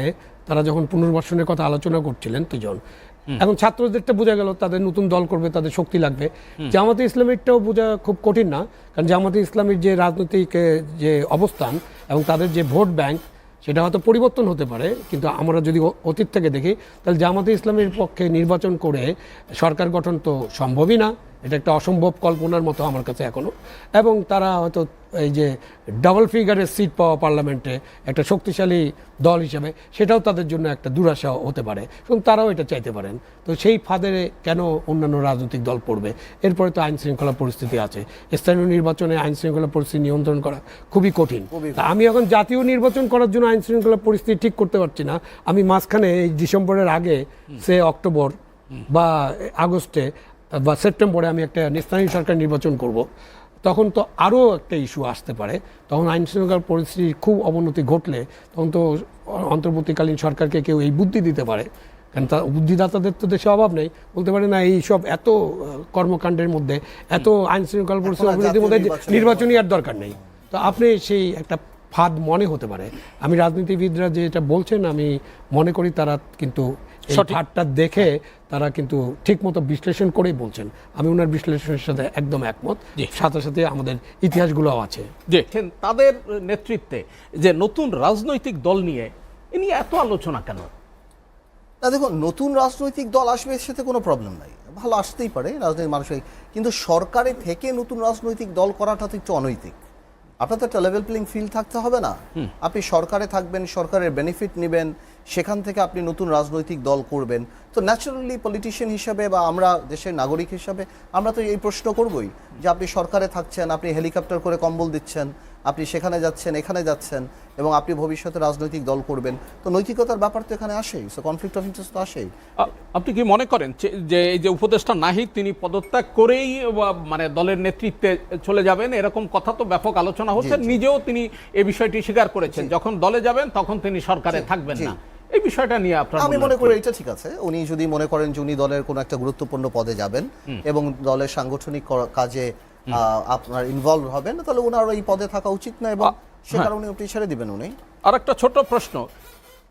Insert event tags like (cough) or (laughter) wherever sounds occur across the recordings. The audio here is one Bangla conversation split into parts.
মাঝখানে তারা যখন পুনর্বাসনের কথা আলোচনা করছিলেন দুজন এখন ছাত্রদেরটা বোঝা গেল তাদের নতুন দল করবে তাদের শক্তি লাগবে। জামাতে ইসলামেরটাও বোঝা খুব কঠিন না কারণ জামাতে ইসলামের যে রাজনৈতিক যে অবস্থান এবং তাদের যে ভোট ব্যাংক সেটা হয়তো পরিবর্তন হতে পারে কিন্তু আমরা যদি অতীত থেকে দেখি তাহলে জামাতে ইসলামের পক্ষে নির্বাচন করে সরকার গঠন তো সম্ভবই না। এটা একটা অসম্ভব কল্পনার মতো আমার কাছে এখনও। এবং তারা হয়তো এই যে ডাবল ফিগারের সিট পাওয়া পার্লামেন্টে একটা শক্তিশালী দল হিসেবে সেটাও তাদের জন্য একটা দুরাশা হতে পারে এবং তারাও এটা চাইতে পারেন। তো সেই ফাঁদে কেন অন্যান্য রাজনৈতিক দল পড়বে? এরপরে তো আইন শৃঙ্খলা পরিস্থিতি আছে। স্থানীয় নির্বাচনে আইন শৃঙ্খলা পরিস্থিতি নিয়ন্ত্রণ করা খুবই কঠিন। আমি এখন জাতীয় নির্বাচন করার জন্য আইন শৃঙ্খলা পরিস্থিতি ঠিক করতে পারছি না। আমি মাঝখানে এই ডিসেম্বরের আগে সে অক্টোবর বা আগস্টে বা সেপ্টেম্বরে আমি একটা স্থানীয় সরকার নির্বাচন করব। তখন তো আরও একটা ইস্যু আসতে পারে। তখন আইন শৃঙ্খলা পরিস্থিতির খুব অবনতি ঘটলে তখন তো অন্তর্বর্তীকালীন সরকারকে কেউ এই বুদ্ধি দিতে পারে। কারণ তা বুদ্ধিদাতাদের তো দেশে অভাব নেই। বলতে পারে না এই সব এত কর্মকাণ্ডের মধ্যে এত আইন শৃঙ্খলা পরিস্থিতি আর অবনতির মধ্যে নির্বাচনী আর দরকার নেই। তো আপনি সেই একটা ফাঁদ মনে হতে পারে। আমি রাজনীতিবিদরা যেটা বলছেন আমি মনে করি তারা কিন্তু ফাঁদটা দেখে তারা কিন্তু ঠিকমতো বিশ্লেষণ করেই বলছেন। আমি ওনার বিশ্লেষণের সাথে একদম একমত। সাথে সাথে আমাদের ইতিহাসগুলোও আছে। যে তাদের নেতৃত্বে যে নতুন রাজনৈতিক দল নিয়ে এ নিয়ে এত আলোচনা কেন? না দেখুন নতুন রাজনৈতিক দল আসবে এর সাথে কোনো প্রবলেম নাই। ভালো আসতেই পারে রাজনৈতিক মানুষের। কিন্তু সরকারে থেকে নতুন রাজনৈতিক দল করাটা তো একটু অনৈতিক। আপনার তো একটা লেভেল প্লেইং ফিল্ড থাকতে হবে না। আপনি সরকারে থাকবেন সরকারের বেনিফিট নেবেন সেখান থেকে আপনি নতুন রাজনৈতিক দল করবেন। তো ন্যাচারালি পলিটিশিয়ান হিসাবে বা আমরা দেশের নাগরিক হিসাবে আমরা তো এই প্রশ্ন করবই যে আপনি সরকারে থাকছেন আপনি হেলিকপ্টার করে কম্বল দিচ্ছেন আপনি সেখানে যাচ্ছেন এখানে যাচ্ছেন এবং আপনি ভবিষ্যতে রাজনৈতিক দল করবেন। তো নৈতিকতার ব্যাপার তো এখানে আসেই। সো কনফ্লিক্ট অফ ইন্টারেস্ট তো আসেই। আপনি কি মনে করেন যে- এই যে উপদেষ্টা নাহিদ তিনি পদত্যাগ করেই মানে দলের নেতৃত্বে চলে যাবেন? এরকম কথা তো ব্যাপক আলোচনা হচ্ছে। নিজেও তিনি এই বিষয়টি স্বীকার করেছেন। যখন দলে যাবেন তখন তিনি সরকারে থাকবেন না। এই বিষয়টা নিয়ে আপনার আমি মনে করি এটা ঠিক আছে। উনি যদি মনে করেন যে উনি দলের কোনো একটা গুরুত্বপূর্ণ পদে যাবেন এবং দলের সাংগঠনিক কাজে আপনার ইনভলভ হবেন তাহলে ওনার এই পদে থাকা উচিত না এবং সে হ্যাঁ। কারণে উনি ছেড়ে দিবেন উনি। আর একটা ছোট প্রশ্ন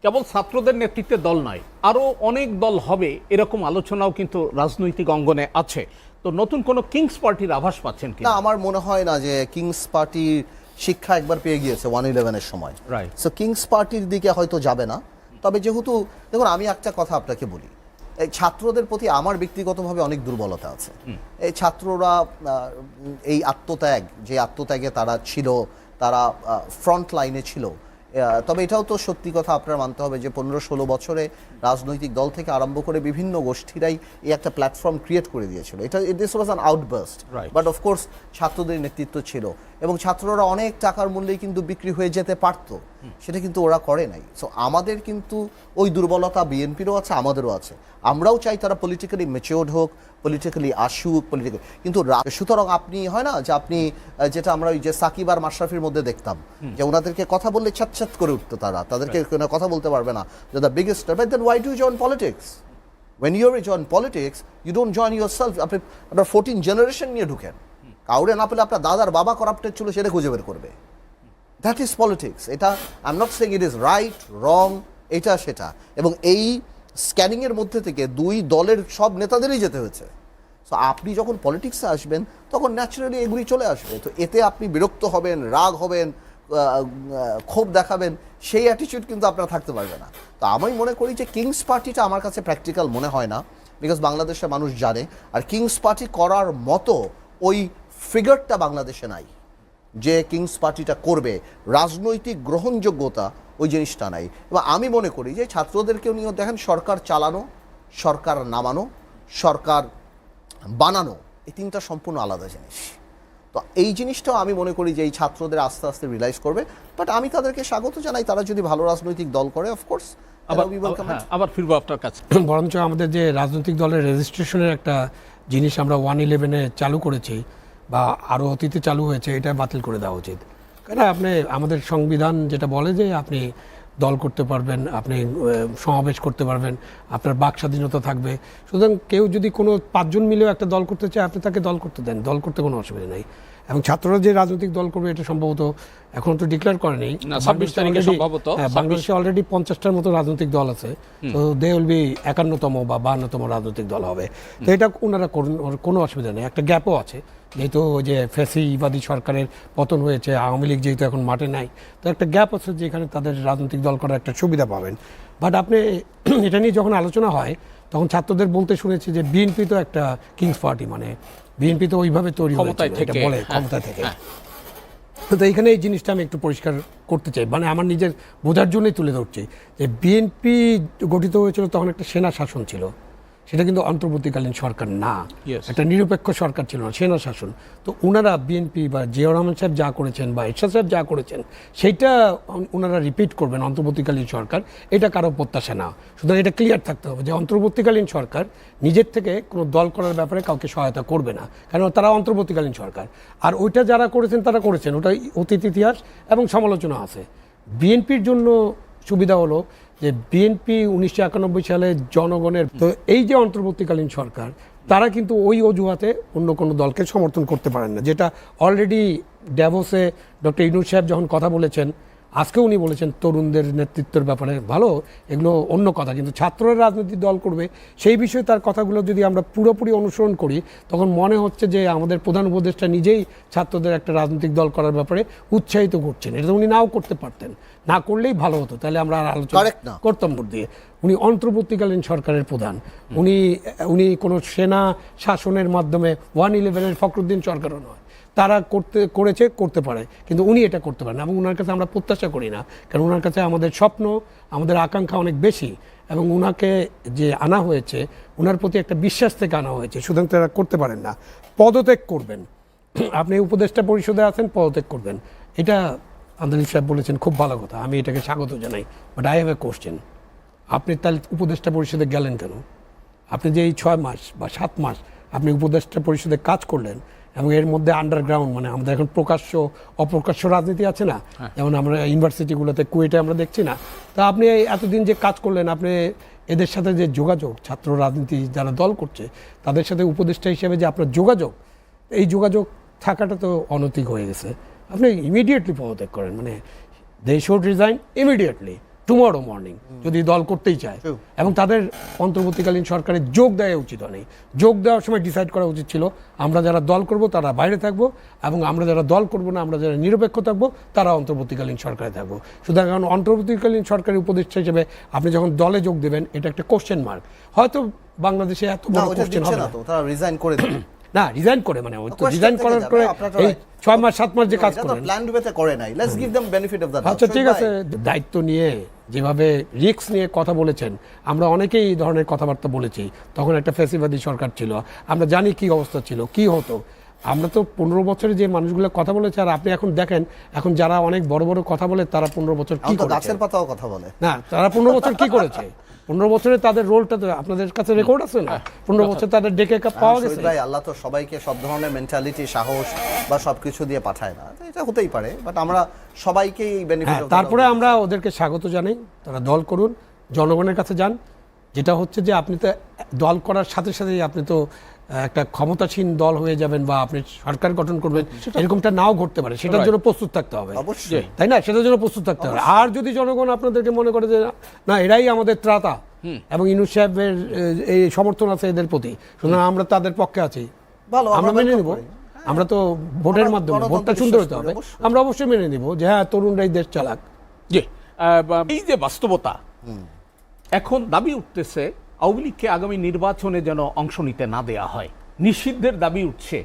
কেবল ছাত্রদের নেতৃত্বে দল নয় আরও অনেক দল হবে এরকম আলোচনাও কিন্তু রাজনৈতিক অঙ্গনে আছে। তো নতুন কোন কিংস পার্টির আভাস পাচ্ছেন কি না আমার মনে হয় না যে কিংস পার্টির শিক্ষা একবার পেয়ে গিয়েছে ওয়ান ইলেভেনের সময়। রাইট সো কিংস পার্টির দিকে হয়তো যাবে না। তবে যেহেতু দেখুন আমি একটা কথা আপনাকে বলি। ছাত্রদের প্রতি আমার ব্যক্তিগতভাবে অনেক দুর্বলতা আছে। এই ছাত্ররা এই আত্মত্যাগ যে আত্মত্যাগে তারা ছিল তারা ফ্রন্ট লাইনে ছিল। তবে এটাও তো সত্যি কথা আপনার মানতে হবে যে পনেরো ষোলো বছরে রাজনৈতিক দল থেকে আরম্ভ করে বিভিন্ন গোষ্ঠীরাই এই একটা প্ল্যাটফর্ম ক্রিয়েট করে দিয়েছিল। এটা this was an outburst. But of course ছাত্রদের নেতৃত্ব ছিল। এবং ছাত্ররা অনেক টাকার মূল্যেই কিন্তু বিক্রি হয়ে যেতে পারতো। সেটা কিন্তু ওরা করে নাই। সো আমাদের কিন্তু ওই দুর্বলতা বিএনপিরও আছে আমাদেরও আছে। আমরাও চাই তারা পলিটিক্যালি মেচিওর্ড হোক পলিটিক্যালি আসুক পলিটিক্যাল কিন্তু সুতরাং আপনি হয় না যে আপনি যেটা আমরা ওই যে সাকিব আর মাশরাফির মধ্যে দেখতাম যে ওনাদেরকে কথা বললে ছাত করে উঠতো তারা। তাদেরকে কোনো কথা বলতে পারবে না যে the biggest but then why do join politics when you're join politics you don't join yourself. আপনি আপনার ফোরটিন জেনারেশন নিয়ে ঢুকেন। কাউরে না পেলে আপনার দাদার বাবা করাপ্টেড ছিল, সেটা খুঁজে বের করবে। দ্যাট ইজ পলিটিক্স এটা I am not saying it is right wrong এটা, সেটা। এবং এই স্ক্যানিংয়ের মধ্যে থেকে দুই দলের সব নেতাদেরই যেতে হয়েছে। সো আপনি যখন পলিটিক্সে আসবেন, তখন ন্যাচারালি এগুলি চলে আসবে। তো এতে আপনি বিরক্ত হবেন, রাগ হবেন ক্ষোভ দেখাবেন, সেই অ্যাটিটিউড কিন্তু আপনার থাকতে পারবে না। তো আমি মনে করি যে কিংস পার্টিটা আমার কাছে প্র্যাকটিক্যাল মনে হয় না বিকজ বাংলাদেশের মানুষ জানে, আর কিংস পার্টি করার মতো ওই ফিগারটা বাংলাদেশে নাই। যে কিংস পার্টিটা করবে রাজনৈতিক গ্রহণযোগ্যতা ওই জিনিসটা নাই। এবং আমি মনে করি যে ছাত্রদেরকেও নিয়ে দেখেন সরকার চালানো সরকার নামানো সরকার বানানো এই তিনটা সম্পূর্ণ আলাদা জিনিস। তো এই জিনিসটাও আমি মনে করি যে এই ছাত্রদের আস্তে আস্তে রিয়েলাইজ করবে। বাট আমি তাদেরকে স্বাগত জানাই তারা যদি ভালো রাজনৈতিক দল করে অফকোর্স আবার হ্যাঁ, আবার ফিরবো আপনার কাছে। (coughs) বরঞ্চ আমাদের যে রাজনৈতিক দলের রেজিস্ট্রেশনের একটা জিনিস আমরা ওয়ান ইলেভেনে চালু করেছি বা আরও অতীতে চালু হয়েছে এটা বাতিল করে দেওয়া উচিত। কেন? আপনি আমাদের সংবিধান যেটা বলে যে আপনি দল করতে পারবেন আপনি সমাবেশ করতে পারবেন আপনার বাক স্বাধীনতা থাকবে। সুতরাং কেউ যদি কোনো পাঁচজন মিলেও একটা দল করতে চায় আপনি তাকে দল করতে দেন। দল করতে কোনো অসুবিধা নেই। এবং ছাত্ররা যে রাজনৈতিক দল করবে এটা সম্ভবত এখন তো ডিক্লেয়ার করেনি না, 26 তারিখে সম্ভবত, হ্যাঁ, 26 বাংলাদেশে অলরেডি পঞ্চাশটার মতো রাজনৈতিক দল আছে। তো দে উইল বি একান্নতম বা বাহান্নতম রাজনৈতিক দল হবে। তো এটা ওনারা কোনো অসুবিধা নেই। একটা গ্যাপও আছে। যেহেতু ওই যে ফেসিবাদী সরকারের পতন হয়েছে আওয়ামী লীগ যেহেতু এখন মাঠে নাই তো একটা গ্যাপ আছে যেখানে তাদের রাজনৈতিক দল করার একটা সুবিধা পাবেন। বাট আপনি (clears throat) এটা নিয়ে যখন আলোচনা হয় তখন ছাত্রদের বলতে শুনেছি যে বিএনপি তো একটা কিংস পার্টি মানে বিএনপি তো ওইভাবে তৈরি এটা বলে ক্ষমতা থেকে। তো এইখানে এই জিনিসটা আমি একটু পরিষ্কার করতে চাই। মানে আমার নিজের বোঝার জন্যই তুলে ধরছি যে বিএনপি গঠিত হয়েছিল তখন একটা সেনা শাসন ছিল। সেটা কিন্তু অন্তর্বর্তীকালীন সরকার না. একটা নিরপেক্ষ সরকার ছিল না সেনা শাসন। তো ওনারা বিএনপি বা জিয়াউর রহমান সাহেব যা করেছেন বা এরশাদ সাহেব যা করেছেন সেইটা ওনারা রিপিট করবেন অন্তর্বর্তীকালীন সরকার। এটা কারও প্রত্যাশা না। সুতরাং এটা ক্লিয়ার থাকতে হবে যে অন্তর্বর্তীকালীন সরকার নিজের থেকে কোনো দল করার ব্যাপারে কাউকে সহায়তা করবে না। কারণ তারা অন্তর্বর্তীকালীন সরকার। আর ওইটা যারা করেছেন তারা করেছেন। ওটা অতীত ইতিহাস এবং সমালোচনা আছে। বিএনপির জন্য সুবিধা হলো যে বিএনপি উনিশশো একানব্বই সালে জনগণের তো এই যে অন্তর্বর্তীকালীন সরকার, তারা কিন্তু ওই অজুহাতে অন্য কোনো দলকে সমর্থন করতে পারেন না। যেটা অলরেডি ড্যাভোসে ডক্টর ইনুর সাহেব যখন কথা বলেছেন আজকে উনি বলেছেন তরুণদের নেতৃত্বের ব্যাপারে ভালো এগুলো অন্য কথা কিন্তু ছাত্ররা রাজনৈতিক দল করবে সেই বিষয়ে তার কথাগুলো যদি আমরা পুরোপুরি অনুসরণ করি তখন মনে হচ্ছে যে আমাদের প্রধান উপদেষ্টা নিজেই ছাত্রদের একটা রাজনৈতিক দল করার ব্যাপারে উৎসাহিত করছেন। এটা উনি নাও করতে পারতেন। না করলেই ভালো হতো। তাহলে আমরা আর আলোচনা করতাম দিয়ে উনি অন্তর্বর্তীকালীন সরকারের প্রধান। উনি উনি কোনো সেনা শাসনের মাধ্যমে ওয়ান ইলেভেনের ফখরুদ্দিন সরকারও নয়। তারা করতে, করেছে, করতে পারে। কিন্তু উনি এটা করতে পারেন এবং ওনার কাছে আমরা প্রত্যাশা করি না। কারণ ওনার কাছে আমাদের স্বপ্ন, আমাদের আকাঙ্ক্ষা অনেক বেশি এবং ওনাকে যে আনা হয়েছে ওনার প্রতি একটা বিশ্বাস থেকে আনা হয়েছে, সুতরাং তারা করতে পারেন না। পদত্যাগ করবেন। আপনি উপদেষ্টা পরিষদে আছেন, পদত্যাগ করবেন। এটা আন্দালিব সাহেব বলেছেন, খুব ভালো কথা। আমি এটাকে স্বাগত জানাই। But I have a question আপনি তাহলে উপদেষ্টা পরিষদে গেলেন কেন? আপনি যে এই ছয় মাস বা সাত মাস আপনি উপদেষ্টা পরিষদে কাজ করলেন এবং এর মধ্যে আন্ডারগ্রাউন্ড মানে আমাদের এখন প্রকাশ্য অপ্রকাশ্য রাজনীতি আছে না? যেমন আমরা ইউনিভার্সিটিগুলোতে কুয়েটে আমরা দেখছি না। তা আপনি এতদিন যে কাজ করলেন আপনি এদের সাথে যে যোগাযোগ ছাত্র রাজনীতি যারা দল করছে তাদের সাথে উপদেষ্টা হিসেবে যে আপনার যোগাযোগ এই যোগাযোগ থাকাটা তো অনৈতিক হয়ে গেছে। আপনি ইমিডিয়েটলি পদত্যাগ করেন মানে they should resign immediately tomorrow morning যদি দল করতেই চায়। এবং তাদের অন্তর্বর্তীকালীন সরকারের যোগ দেওয়া উচিত নেই যোগ দেওয়ার সময় ডিসাইড করা উচিত ছিল আমরা যারা দল করব তারা বাইরে থাকব এবং আমরা যারা দল করব না আমরা যারা নিরপেক্ষ থাকব তারা অন্তর্বর্তীকালীন সরকারে থাকব। সুতরাং এখন অন্তর্বর্তীকালীন সরকারের উপদেষ্টা হিসেবে আপনি যখন দলে যোগ দেবেন এটা একটা কোশ্চেন মার্ক হয়তো বাংলাদেশে এত বড় কোশ্চেন হবে না। তারা রিজাইন করে (clears throat) না রিজাইন করে মানে ওই তো রিজাইন করার পরে এই. ছয় মাস সাত মাস যে কাজ করেন। প্ল্যান রূপেতে করে নাই। Let's give them benefit of the আচ্ছা ঠিক আছে দায়িত্ব নিয়ে যেভাবে রিস্ক নিয়ে কথা বলেছেন আমরা অনেকেই এই ধরনের কথাবার্তা বলেছি। তখন একটা ফেসিবাদী সরকার ছিল। আমরা জানি কি অবস্থা ছিল কি হতো। আমরা তো পনেরো বছরে যে মানুষগুলো কথা বলেছে আর আপনি এখন দেখেন এখন যারা অনেক বড় বড় কথা বলে তারা পনেরো বছর কি করেছে? গাছের পাতাও কথা বলে। না তারা পনেরো বছর কি করেছে? পনেরো বছরে তাদের রোলটা তো আপনাদের কাছে রেকর্ড আছে না? পনেরো বছর তাদের ডেকে পাওয়া শহীদ গেছে? ভাই আল্লাহ তো সবাইকে সব ধরনের মেন্টালিটি সাহস বা সব কিছু দিয়ে পাঠায় না। এটা হতেই পারে বাট আমরা সবাইকে এই বেনিফিট হ্যাঁ তারপরে আমরা ওদেরকে স্বাগত জানাই। তারা দল করুন জনগণের কাছে যান। যেটা হচ্ছে যে আপনি তো দল করার সাথে সাথেই আপনি তো একটা ক্ষমতাসীন দল হয়ে যাবেন বা আপনি সরকার গঠন করবেন এরকমটা নাও ঘটতে পারে। সেটার জন্য প্রস্তুত থাকতে হবে। অবশ্যই। তাই না? সেটার জন্য প্রস্তুত থাকতে হবে। আর যদি জনগণ আপনাদেরকে মনে করে যে না এরাই আমাদের ত্রাতা এবং ইনুস সাহেবের এই সমর্থন আছে এদের প্রতি সুতরাং আমরা তাদের পক্ষে আছি। আমরা মেনে নিব। আমরা তো ভোটের মাধ্যমে ভোটটা সুন্দর হতে হবে। আমরা অবশ্যই মেনে নিব যে হ্যাঁ তরুণরাই দেশ চালাক। জি। এই যে বাস্তবতা এখন দাবি উঠতেছে আওয়ামী লীগকে আগামী নির্বাচনে যেন অংশ নিতে না দেয়া হয়। নিষিদ্ধের দাবি উঠছে